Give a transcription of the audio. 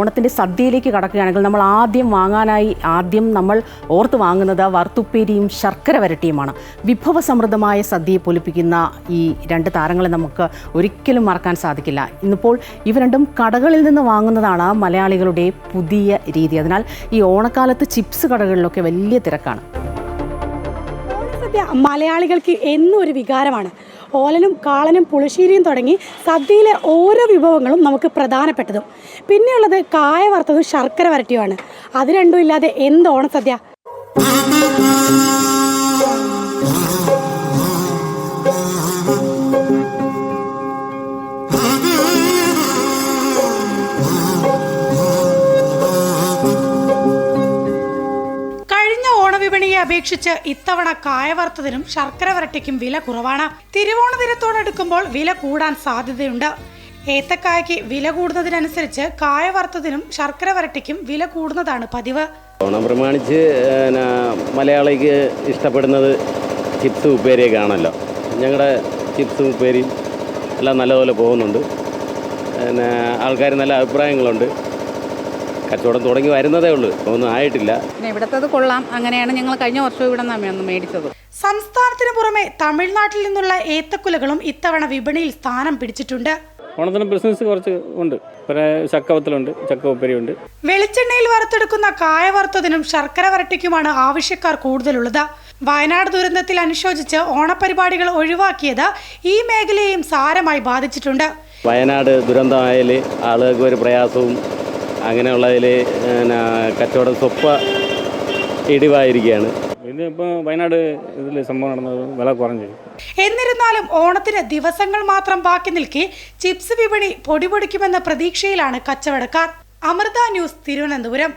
ഓണത്തിന്റെ സദ്യയിലേക്ക് കടക്കുകയാണെങ്കിൽ നമ്മൾ ആദ്യം വാങ്ങാനായി ആദ്യം നമ്മൾ ഓർത്ത് വാങ്ങുന്നത് വറുത്തുപ്പേരിയും ശർക്കര വരട്ടിയുമാണ്. വിഭവസമൃദ്ധമായ സദ്യയെ പൊലിപ്പിക്കുന്ന ഈ രണ്ട് താരങ്ങളെ നമുക്ക് ഒരിക്കലും മറക്കാൻ സാധിക്കില്ല. ഇന്നിപ്പോൾ ഇവ രണ്ടും കടകളിൽ നിന്ന് വാങ്ങുന്നതാണ് മലയാളികളുടെ പുതിയ രീതി. അതിനാൽ ഈ ഓണക്കാലത്ത് ചിപ്സ് കടകളിലൊക്കെ വലിയ തിരക്കാണ്. മലയാളികൾക്ക് എന്നും ഒരു വികാരമാണ്. ഓലനും കാളനും പുളിശ്ശേരിയും തുടങ്ങി സദ്യയിലെ ഓരോ വിഭവങ്ങളും നമുക്ക് പ്രധാനപ്പെട്ടതും. പിന്നെയുള്ളത് കായ വറുത്തതും ശർക്കര വരട്ടിയുമാണ്. അത് രണ്ടും ഇല്ലാതെ എന്ത് ഓണസദ്യ? ഓണവിപണിയെ അപേക്ഷിച്ച് ഇത്തവണ കായ വറുത്തതിനും ശർക്കര വരട്ടിക്കും വില കുറവാണ്. തിരുവോണ ദിനത്തോടടുക്കുമ്പോൾ വില കൂടാൻ സാധ്യതയുണ്ട്. ഏത്തക്കായ്ക്ക് വില കൂടുന്നതിനനുസരിച്ച് കായ വറുത്തതിനും ശർക്കര വരട്ടിക്കും വില കൂടുന്നതാണ് പതിവ്. ഓണം പ്രമാണിച്ച് മലയാളിക്ക് ഇഷ്ടപ്പെടുന്നത് ചിപ്സ് ഉപ്പേരിയൊക്കെ ആണല്ലോ ഞങ്ങളുടെ ചിപ്സ് ഉപ്പേരിയും എല്ലാം നല്ലപോലെ പോകുന്നുണ്ട്. പിന്നെ ആൾക്കാർ നല്ല അഭിപ്രായങ്ങളുണ്ട്. കച്ചവടം തുടങ്ങി വരുന്നതേ ഉള്ളൂ. ഒന്നും ആയിട്ടില്ല. ഇവിടത്തത് കൊള്ളാം. അങ്ങനെയാണ് ഞങ്ങൾ കഴിഞ്ഞ വർഷം ഇവിടെ നിന്ന് മേടിച്ചത്. സംസ്ഥാനത്തിന് പുറമെ തമിഴ്നാട്ടിൽ നിന്നുള്ള ഏത്തക്കുലകളും ഇത്തവണ വിപണിയിൽ സ്ഥാനം പിടിച്ചിട്ടുണ്ട്. ഓണത്തിന് ബിസിനസ് കുറച്ച് ഉണ്ട്. പിന്നെ ചക്കവത്തലുണ്ട് ചക്കവപ്പരിയുണ്ട് വെളിച്ചെണ്ണയിൽ വറുത്തെടുക്കുന്ന കായ വറുത്തതിനും ശർക്കര വരട്ടിക്കുമാണ് ആവശ്യക്കാർ കൂടുതലുള്ളത്. വയനാട് ദുരന്തത്തിൽ അനുശോചിച്ച് ഓണപരിപാടികൾ ഒഴിവാക്കിയത് ഈ മേഖലയെയും സാരമായി ബാധിച്ചിട്ടുണ്ട്. വയനാട് ദുരന്തമായാൽ ആളുകൾക്ക് ഒരു പ്രയാസവും അങ്ങനെയുള്ളതിൽ പിന്നെ കച്ചവടം സ്വപ്പ ഇടിവായിരിക്കുകയാണ്. വയനാട് ഇതിൽ സംഭവം നടന്നത് വില കുറഞ്ഞു. എന്നിരുന്നാലും ഓണത്തിന് ദിവസങ്ങൾ മാത്രം ബാക്കി നിൽക്കെ ചിപ്സ് വിപണി പൊടിപൊടിക്കുമെന്ന പ്രതീക്ഷയിലാണ് കച്ചവടക്കാർ. അമൃത ന്യൂസ് തിരുവനന്തപുരം.